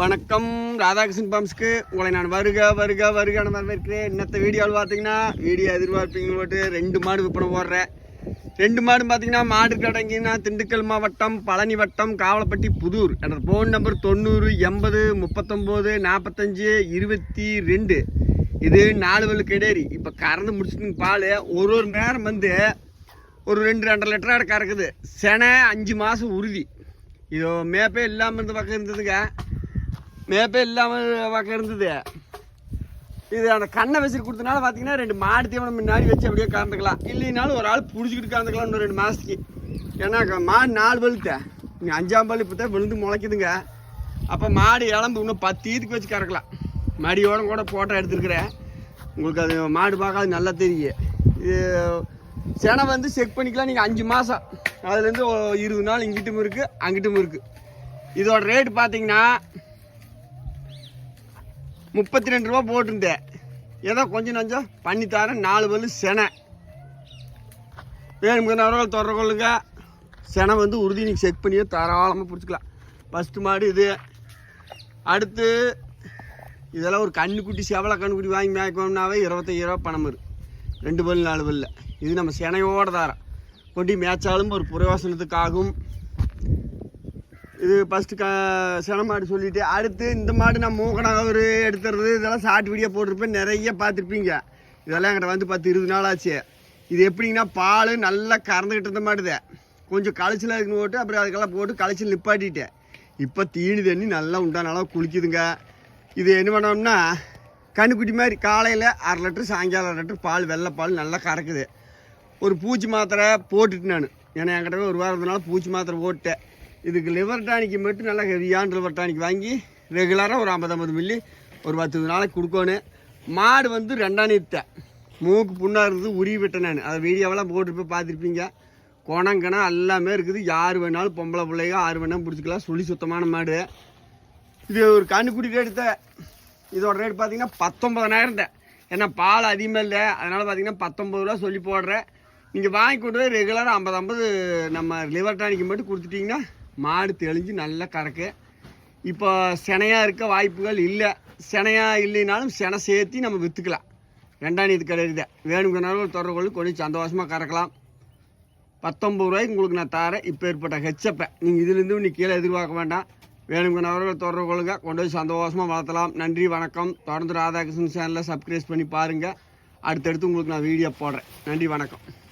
வணக்கம். ராதாகிருஷ்ணன் பம்ஸ்க்கு உங்களை நான் வருக வருக வருக வரவேற்கிறேன். இன்னத்த வீடியோவில் பார்த்தீங்கன்னா வீடியோ எதிர்பார்ப்பீங்க போட்டு ரெண்டு மாடு விற்பனை போடுறேன். ரெண்டு மாடு பார்த்தீங்கன்னா மாடு கடைங்கன்னா திண்டுக்கல் மாவட்டம் பழனி வட்டம் காவலப்பட்டி புதூர். எனது ஃபோன் நம்பர் தொண்ணூறு எண்பது முப்பத்தொம்போது நாற்பத்தஞ்சு இருபத்தி ரெண்டு. இது நாலு வல்லு கிடையாது இப்போ கறந்து முடிச்சுட்டு பால். ஒரு ஒரு நேரம் வந்து ஒரு ரெண்டு ரெண்டரை லிட்டராக கறக்குது. செனை அஞ்சு மாதம் உறுதி. இதோ மேப்பே இல்லாமல் இருந்த பக்கம் இருந்ததுங்க. மேப்பே இல்லாமல் பார்க்க இருந்தது. இது அந்த கண்ணை வச்சு கொடுத்தனால பார்த்தீங்கன்னா ரெண்டு மாடு தீவனம் முன்னாடி வச்சு அப்படியே கறந்துக்கலாம். இல்லைனாலும் ஒரு ஆள் பிடிச்சிக்கிட்டு கறந்துக்கலாம் இன்னும் ரெண்டு மாதத்துக்கு ஏன்னா மாடு நாலு பழுத்த இங்கே அஞ்சாம் பல் இப்போ தான் விழுந்து முளைக்குதுங்க. அப்போ மாடு இளம்பு இன்னும் பத்து ஈத்துக்கு வச்சு கறக்கலாம். மடியோட கூட ஃபோட்டோ எடுத்துருக்குறேன். உங்களுக்கு அது மாடு பார்க்காது நல்லா தெரியும் இது செனை வந்து செக் பண்ணிக்கலாம். நீங்கள் அஞ்சு மாதம் அதுலேருந்து இருபது நாள் இங்கிட்டும் இருக்குது அங்கிட்டும் இருக்குது இதோட ரேட்டு பார்த்தீங்கன்னா முப்பத்தி ரெண்டு ரூபா போட்டிருந்தேன் ஏதோ கொஞ்சம் நஞ்சம் பண்ணி தரேன் நாலு பல்லு செனை. வேணுங்கிறவர்கள் தொடர கொள்ளுங்க. செனை வந்து உறுதி நீங்கள் செக் பண்ணியே தாராளமாக பிடிச்சிக்கலாம். ஃபஸ்ட்டு மாடு இது. அடுத்து இதெல்லாம் ஒரு கண்ணுக்குட்டி செவலை கண்ணுக்குட்டி வாங்கி மேய்க்கணும்னாவே இருபத்தையாயிரம் ரூபா பணம் வரும். ரெண்டு பல்லு நாலு பல்ல. இது நம்ம செனையோட தாரம். கொண்டு மேய்ச்சாலும் ஒரு புரயோசனத்துக்காகும் இது ஃபஸ்ட்டு க சினமாடு சொல்லிட்டு அடுத்து இந்த மாடு நான் மூக்கனகவர் எடுத்துறது இதெல்லாம் ஷார்ட் வீடியோ போட்டிருப்பேன் நிறைய பார்த்துருப்பீங்க. இதெல்லாம் என்கிட்ட வந்து பத்து இருபது நாள் ஆச்சு. இது எப்படிங்கன்னா பால் நல்லா கறந்துக்கிட்டு இருந்த மாட்டுது. கொஞ்சம் களைச்சல் இருக்குன்னு போட்டு அப்புறம் அதுக்கெல்லாம் போட்டு களைச்சல் நிப்பாட்டிட்டேன். இப்போ தீனி தண்ணி நல்லா உண்டான அளவு குளிக்குதுங்க. இது என்ன பண்ணோம்னா கண்ணுக்குட்டி மாதிரி காலையில் அரை லிட்டர் சாயங்காலம் அரை லிட்டர் பால் வெள்ளை பால் நல்லா கறக்குது. ஒரு பூச்சி மாத்திரை போட்டுட்டு நான். ஏன்னா என்கிட்ட ஒரு வாரத்தினால பூச்சி மாத்திரை போட்டேன் இதுக்கு லிவர் டானிக்கு மட்டும் நல்லா ஹெவியான லிவர் டானிக் வாங்கி ரெகுலராக ஒரு ஐம்பது ஐம்பது மில்லி ஒரு பத்து நாளைக்கு கொடுக்கணும். மாடு வந்து ரெண்டாம் நிறுத்தேன் மூக்கு புண்ணாக இருந்தது உருவி விட்டேன் நான். அதை வீடியோவெல்லாம் போட்டுருப்பேன் பார்த்துருப்பீங்க. குணங்கணம் எல்லாமே இருக்குது. யார் வேணாலும் பொம்பளை பிள்ளைங்க ஆறு வேணாலும் பிடிச்சிக்கலாம். சுழி சுத்தமான மாடு. இது ஒரு கண்ணுக்குட்டி எடுத்த இதோட ரேட் பார்த்தீங்கன்னா பத்தொம்பதனாயிரம் தான். ஏன்னா பால் அதிகமாக இல்லை. அதனால் பார்த்தீங்கன்னா பத்தொம்பது ரூபா சொல்லி போடுறேன். நீங்கள் வாங்கி கொண்டு போய் ரெகுலராக ஐம்பது ஐம்பது நம்ம லிவர் டானிக்கு மட்டும் கொடுத்துட்டிங்கன்னா மாடு தெளிஞ்சு நல்லா கறக்கு. இப்போ செனையாக இருக்க வாய்ப்புகள் இல்லை. செனையாக இல்லைனாலும் செனை சேர்த்தி நம்ம விற்றுக்கலாம் ரெண்டாம் இது. கிடையாது வேணுங்கிறனாலும் தொடர்பு கொஞ்சம் சந்தோஷமாக கறக்கலாம். பத்தொம்பது ரூபாய்க்கு உங்களுக்கு நான் தரேன். இப்போ ஏற்பட்ட ஹெச்சப்பை. நீங்கள் இதுலேருந்து நீ கீழே எதிர்பார்க்க வேண்டாம். வேணுங்கிறவர்கள் தொடர்பு கொள்ளுங்க கொண்டு போய் சந்தோஷமாக வளர்த்தலாம். நன்றி வணக்கம். தொடர்ந்து ராதாகிருஷ்ணன் சேனலில் சப்ஸ்கிரைப் பண்ணி பாருங்கள் அடுத்தடுத்து உங்களுக்கு நான் வீடியோ போடுறேன். நன்றி வணக்கம்.